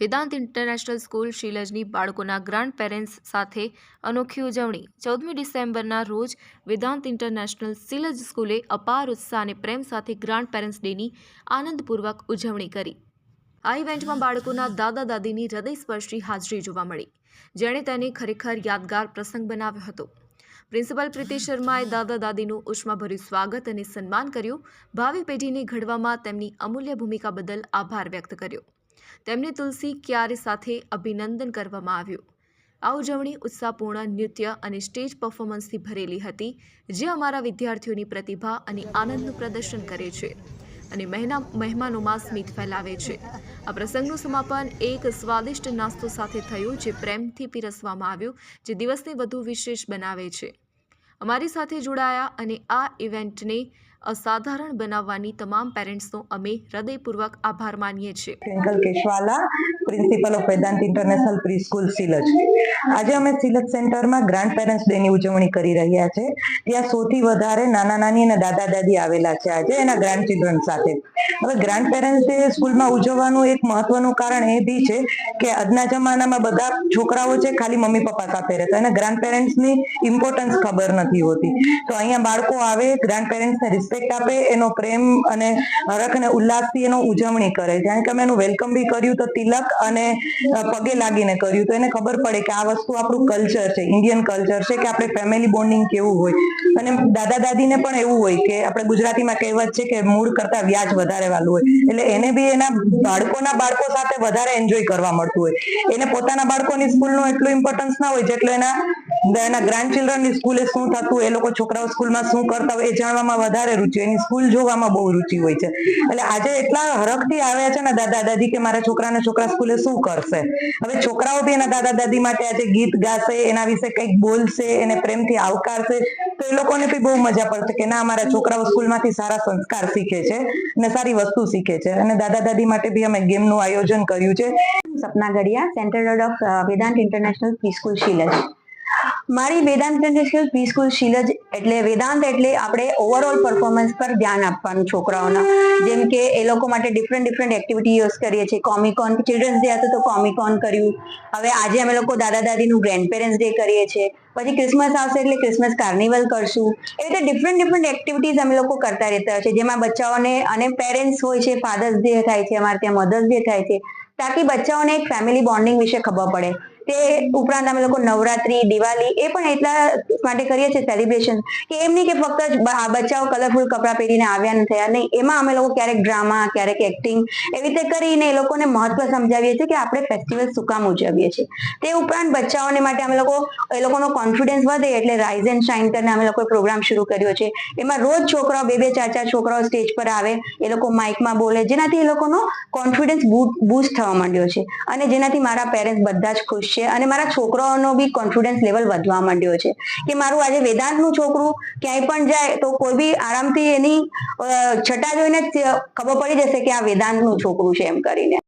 Vedanta international school શિલજની બાળકોના grand parents સાથે અનોખી ઉજવણી. ચૌદમી ડિસેમ્બરના રોજ વેદાંત ઇન્ટરનેશનલ શિલજ સ્કૂલે અપાર ઉત્સાહ અને પ્રેમ સાથે ગ્રાન્ડ પેરેન્ટ્સ ડેની આનંદપૂર્વક ઉજવણી કરી. આ ઇવેન્ટમાં બાળકોના દાદા દાદીની હૃદયસ્પર્શી હાજરી જોવા મળી. જેણે તેને ખરેખર યાદગાર પ્રસંગ બનાવ્યો હતો. પ્રિન્સિપલ પ્રીતિ શર્માએ દાદા દાદીનું ઉષ્માભર્યું સ્વાગત અને સન્માન કર્યું. ભાવિ પેઢીને ઘડવામાં તેમની અમૂલ્ય ભૂમિકા બદલ આભાર વ્યક્ત કર્યો. તેમને તુલસી ક્યારે સાથે અભિનંદન કરવામાં આવ્યું? આ ઉજવણી ઉત્સાહપૂર્ણ નૃત્ય અને સ્ટેજ પરફોર્મન્સથી ભરેલી હતી, જે અમારા વિદ્યાર્થીઓની પ્રતિભા અને આનંદનું પ્રદર્શન કરે છે અને મહેના, મહેમાનોમાં સ્મિત ફેલાવે છે. આ પ્રસંગનું સમાપન એક સ્વાદિષ્ટ નાસ્તો સાથે થયું, જે પ્રેમથી પીરસવામાં આવ્યું, જે દિવસને વધુ વિશેષ બનાવે છે. અમારી સાથે જોડાયા અને આ ઇવેન્ટને અસાધારણ બનાવવાની તમામ પેરેન્ટ્સનો અમે હૃદયપૂર્વક આભાર માનીએ છીએ. Twinkle Keshwala, principal of Vedant international preschool Shilaj. આજે અમે સિલજ સેન્ટરમાં ગ્રાન્ડ પેરેન્ટ્સ ડે ની ઉજવણી કરી રહ્યા છે. ત્યાં સૌથી વધારે નાના નાની અને દાદા દાદી આવેલા છે આજે એના ગ્રાન્ડ ચિલ્ડ્રન સાથે. હવે ગ્રાન્ડ પેરેન્ટ્સ ડે સ્કૂલમાં ઉજવવાનું એક મહત્વનું કારણ એ બી છે કે આજના જમાનામાં બધા છોકરાઓ છે ખાલી મમ્મી પપ્પા સાથે રહેતા અને ગ્રાન્ડ પેરેન્ટ્સની ઇમ્પોર્ટન્સ ખબર નથી હોતી. તો અહીંયા બાળકો આવે, ગ્રાન્ડ પેરેન્ટ્સને રિસ્પેક્ટ આપે, એનો પ્રેમ અને હરખ અને ઉલ્લાસથી એનો ઉજવણી કરે. જાણે કે અમે એનું વેલકમ બી કર્યું તો તિલક અને પગે લાગીને કર્યું તો એને ખબર પડે કે આ વસ્તુ આપણું કલ્ચર છે ઇન્ડિયન કલ્ચર છે કે આપણે ફેમિલી બોન્ડિંગ કેવું હોય. અને દાદા દાદીને પણ એવું હોય કે આપણે ગુજરાતીમાં કહેવત છે કે મૂળ કરતા વ્યાજ વધારે વાલું હોય. એટલે એને બી એના બાળકોના બાળકો સાથે વધારે એન્જોય કરવા મળતું હોય. એને પોતાના બાળકોની સ્કૂલનો એટલું ઇમ્પોર્ટન્સ ના હોય જેટલો એના એના ગ્રાન્ડ ચિલ્ડ્રનની સ્કૂલે શું થતું, એ લોકો છોકરાઓ સ્કૂલમાં શું કરતા હોય, એ જાણવામાં વધારે રુચિ એની સ્કૂલ જોવામાં બહુ રુચિ હોય છે. એટલે આજે એટલા હરખથી આવ્યા છે ને દાદા દાદી કે મારા છોકરાને છોકરા સ્કૂલે શું કરશે? હવે છોકરાઓ બી એના દાદા દાદી માટે આજે ગીત ગાશે, એના વિશે કંઈક બોલશે, એને પ્રેમથી આવકારશે, તો એ લોકોને બી બહુ મજા પડશે કે ના અમારા છોકરાઓ સ્કૂલમાંથી સારા સંસ્કાર શીખે છે અને સારી વસ્તુ શીખે છે. અને દાદા દાદી માટે બી અમે ગેમનું આયોજન કર્યું છે. Sapna Gadiya centre road of Vedant international pre school Shilaj મારી વેદાંત ઇન્ટરનેશનલ શીલજ એટલે વેદાંત એટલે આપણે ઓવરઓલ પરફોર્મન્સ પર ધ્યાન આપવાનું છોકરાઓના. જેમ કે એ લોકો માટે ડિફરન્ટ ડિફરન્ટ એક્ટિવિટી યુઝ કરીએ છીએ. કોમિકોન ચિલ્ડ્રન્સ ડે હતો તો કોમિકોન કર્યું. હવે આજે અમે લોકો દાદા દાદીનું ગ્રેન્ડ પેરેન્ટ્સ ડે કરીએ છીએ. પછી ક્રિસમસ આવશે એટલે ક્રિસમસ કાર્નિવલ કરશું. એ રીતે ડિફરન્ટ ડિફરન્ટ એક્ટિવિટીઝ અમે લોકો કરતા રહેતા હોય છે. જેમાં બચ્ચાઓને અને પેરેન્ટ્સ હોય છે ફાધર્સ ડે થાય છે, અમારે ત્યાં મધર્સ ડે થાય છે, તાકી બચ્ચાઓને એક ફેમિલી બોન્ડિંગ વિશે ખબર પડે. તે ઉપરાંત અમે લોકો નવરાત્રી, દિવાળી એ પણ એટલા માટે કરીએ છીએ સેલિબ્રેશન કે એમ નહીં કે ફક્ત બચ્ચાઓ કલરફુલ કપડાં પહેરીને આવ્યા ને થયા. નહીં, એમાં અમે લોકો ક્યારેક ડ્રામા ક્યારેક એક્ટિંગ એવી રીતે કરીને એ લોકોને મહત્વ સમજાવીએ છીએ કે આપણે ફેસ્ટિવલ શું કામ ઉજવીએ છીએ. તે ઉપરાંત બચ્ચાઓને માટે અમે લોકો, એ લોકોનો કોન્ફિડન્સ વધે એટલે રાઇઝ એન્ડ શાઇન કરીને અમે લોકોએ પ્રોગ્રામ શરૂ કર્યો છે. એમાં રોજ છોકરાઓ, બે બે, ચાર ચાર છોકરાઓ સ્ટેજ પર આવે, એ લોકો માઇકમાં બોલે, જેનાથી એ લોકોનો કોન્ફિડન્સ બૂસ્ટ થવા માંડ્યો છે. અને જેનાથી મારા પેરેન્ટ્સ બધા જ ખુશ છે. અને મારા છોકરાઓનો બી કોન્ફિડન્સ લેવલ વધવા માંડ્યો છે. કે મારું આજે વેદાંતનું છોકરું ક્યાંય પણ જાય તો કોઈ બી આરામથી એની છટા જોઈને ખબર પડી જશે કે આ વેદાંતનું છોકરું છે એમ કરીને.